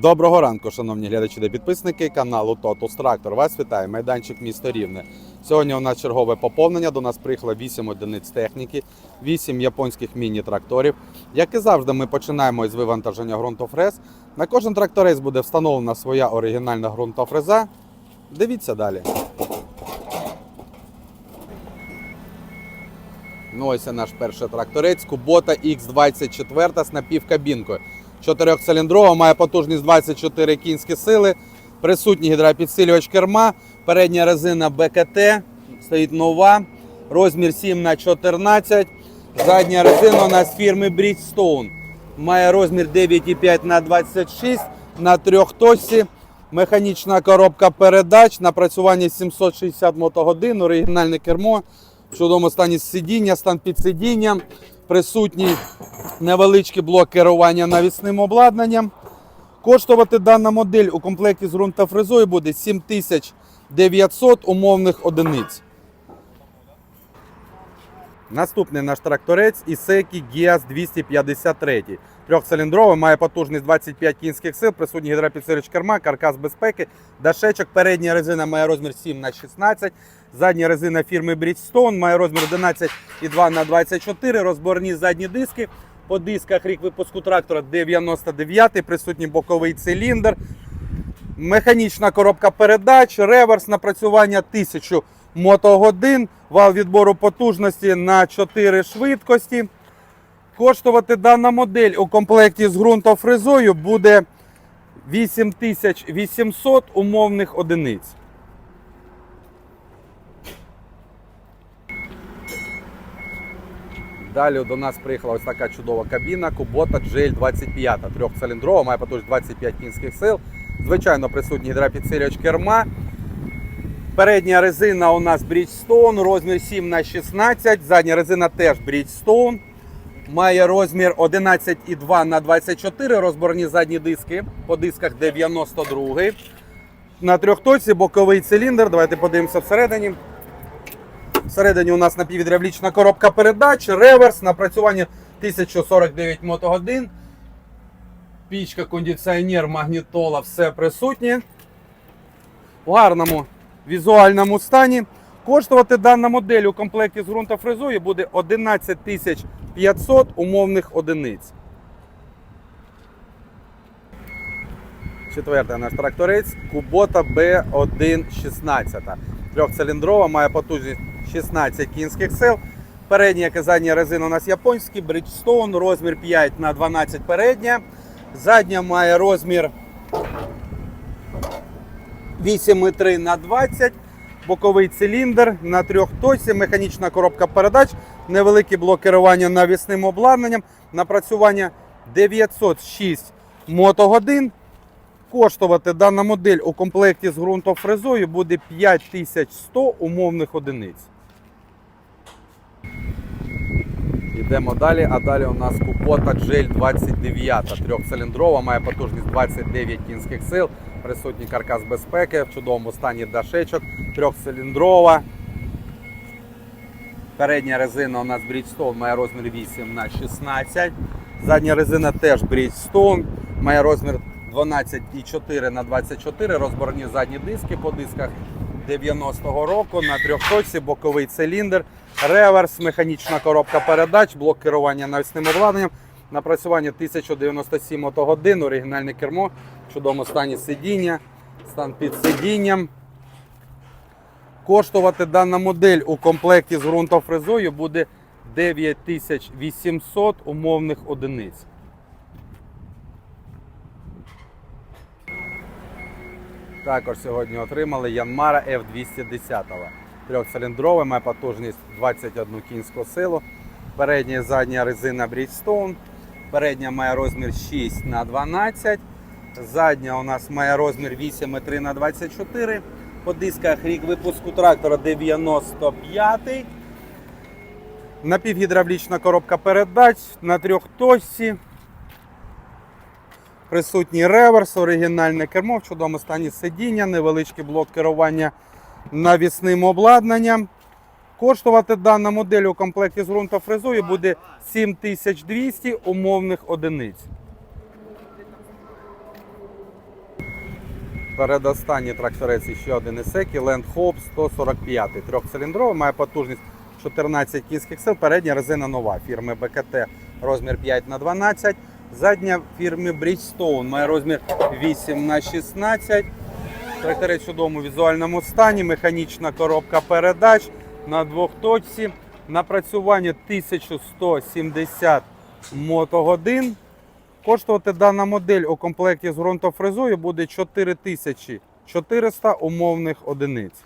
Доброго ранку, шановні глядачі та підписники каналу Totus Tractor. Вас вітає майданчик місто Рівне. Сьогодні у нас чергове поповнення. До нас приїхало 8 одиниць техніки, 8 японських міні-тракторів. Як і завжди, ми починаємо із вивантаження ґрунтофрез. На кожен тракторець буде встановлена своя оригінальна ґрунтофреза. Дивіться далі. Ну, ось наш перший тракторець Kubota X24 з напівкабінкою. Чотирьохциліндрова, має потужність 24 кінські сили, присутній гідропідсилювач керма, передня резина БКТ, стоїть нова, розмір 7 на 14 Задня резина у нас фірми Bridgestone. Має розмір 9,5 на 26 на трьохточці. Механічна коробка передач, напрацювання 760 мотогодин, оригінальне кермо. В чудовому стані сидіння, стан під сидінням, присутній невеличкий блок керування навісним обладнанням. Коштувати дана модель у комплекті з ґрунтофрезою буде 7900 умовних одиниць. Наступний наш тракторець Ісекі Гіас 253. Трьохциліндровий, має потужність 25 кінських сил, присутній гідропідсилювач керма, каркас безпеки, дашечок. Передня резина має розмір 7 на 16 Задня резина фірми Bridgestone має розмір 11,2 на 24 розборні задні диски. По дисках рік випуску трактора 99 присутній боковий циліндр. Механічна коробка передач, реверс напрацювання 1000 мотогодин, вал відбору потужності на 4 швидкості. Коштувати дана модель у комплекті з ґрунтофрезою буде 8800 умовних одиниць. Далі до нас приїхала ось така чудова кабіна Kubota GL25. Трьохциліндрова, має потужність 25 кінських сил. Звичайно, присутній гідропідсилювач керма. Передня резина у нас Bridgestone, розмір 7 на 16 Задня резина теж Bridgestone. Має розмір 11,2 на 24 розборні задні диски. По дисках 92 На трьохточці боковий циліндр. Давайте подивимося всередині. Всередині у нас напівгідравлічна коробка передач, реверс, напрацювання 1049 мотогодин. Пічка, кондиціонер, магнітола, все присутнє. В гарному візуальному стані. Коштувати дана модель у комплекті з ґрунтофрезою буде 11 500 умовних одиниць. Четвертий наш тракторець Kubota B116. Трьохциліндрова, має потужність 16 кінських сил. І задня резина у нас японські, Bridgestone, розмір 5 на 12 передня. Задня має розмір 8,3 на 20 боковий циліндр на трьох точці, механічна коробка передач, невеликий блок керування навісним обладнанням, напрацювання 906 мотогодин. Коштувати дана модель у комплекті з ґрунтофрезою буде 5100 умовних одиниць. Йдемо далі, а далі у нас Kubota GL 29 трьохциліндрова, має потужність 29 кінських сил, присутній каркас безпеки, в чудовому стані дашечок, трьохциліндрова. Передня резина у нас Bridgestone має розмір 8 на 16 Задня резина теж Bridgestone, має розмір 12,4 на 24 розборні задні диски по дисках 90-го року. На трьохточці, боковий циліндр, реверс, механічна коробка передач, блок керування навісним обладнанням, напрацювання 1097 мотогодин, оригінальне кермо, чудовому стані сидіння, стан під сидінням. Коштувати дана модель у комплекті з ґрунтофрезою буде 9800 умовних одиниць. Також сьогодні отримали Янмара F210. Трьохциліндровий, має потужність 21 кінську силу. Передня і задня резина Bridgestone. Передня має розмір 6 на 12 Задня у нас має розмір 8,3 на 24 По дисках рік випуску трактора 95 Напівгідравлічна коробка передач на трьох точці. Присутній реверс, оригінальне кермо, в чудовому стані сидіння, невеличкий блок керування навісним обладнанням. Коштувати дана модель у комплекті з ґрунтофрезою буде 7200 умовних одиниць. Передостанній тракторець ще один Ісекі Land Hope 145 трьохциліндровий, має потужність 14 кінських сил. Передня резина нова фірми БКТ розмір 5 на 12 Задня фірми Bridgestone має розмір 8 на 16 Тракторець в чудовому візуальному стані, механічна коробка передач на двохточці. Напрацювання 1170 мотогодин. Коштувати дана модель у комплекті з ґрунтофрезою буде 4400 умовних одиниць.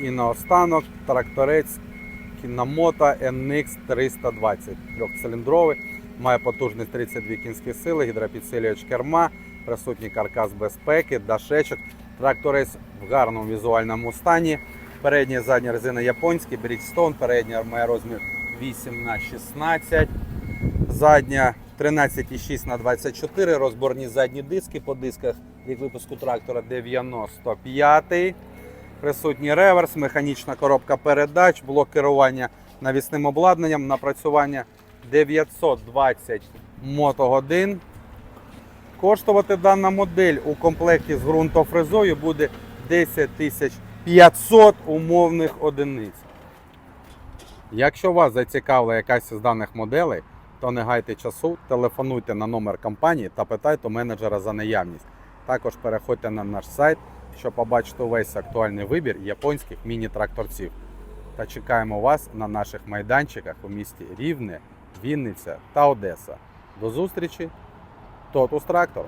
І наостанок тракторець Кіномото NX 320 трьохциліндровий, має потужність 32 кінські сили, гідропідсилювач керма, присутній каркас безпеки, дашечок. Тракторець в гарному візуальному стані. Передня і задня резина японські, Bridgestone, передня має розмір 8 на 16 задня 13,6 на 24 розборні задні диски по дисках від випуску трактора 95 Присутній реверс, механічна коробка передач, блок керування навісним обладнанням, напрацювання 920 мотогодин. Коштувати дана модель у комплекті з ґрунтофрезою буде 10 500 умовних одиниць. Якщо вас зацікавила якась з даних моделей, то не гайте часу, телефонуйте на номер компанії та питайте у менеджера за наявність. Також переходьте на наш сайт, щоб побачити увесь актуальний вибір японських міні-тракторців. Та чекаємо вас на наших майданчиках у місті Рівне, Вінниця та Одеса. До зустрічі! Тотус Трактор!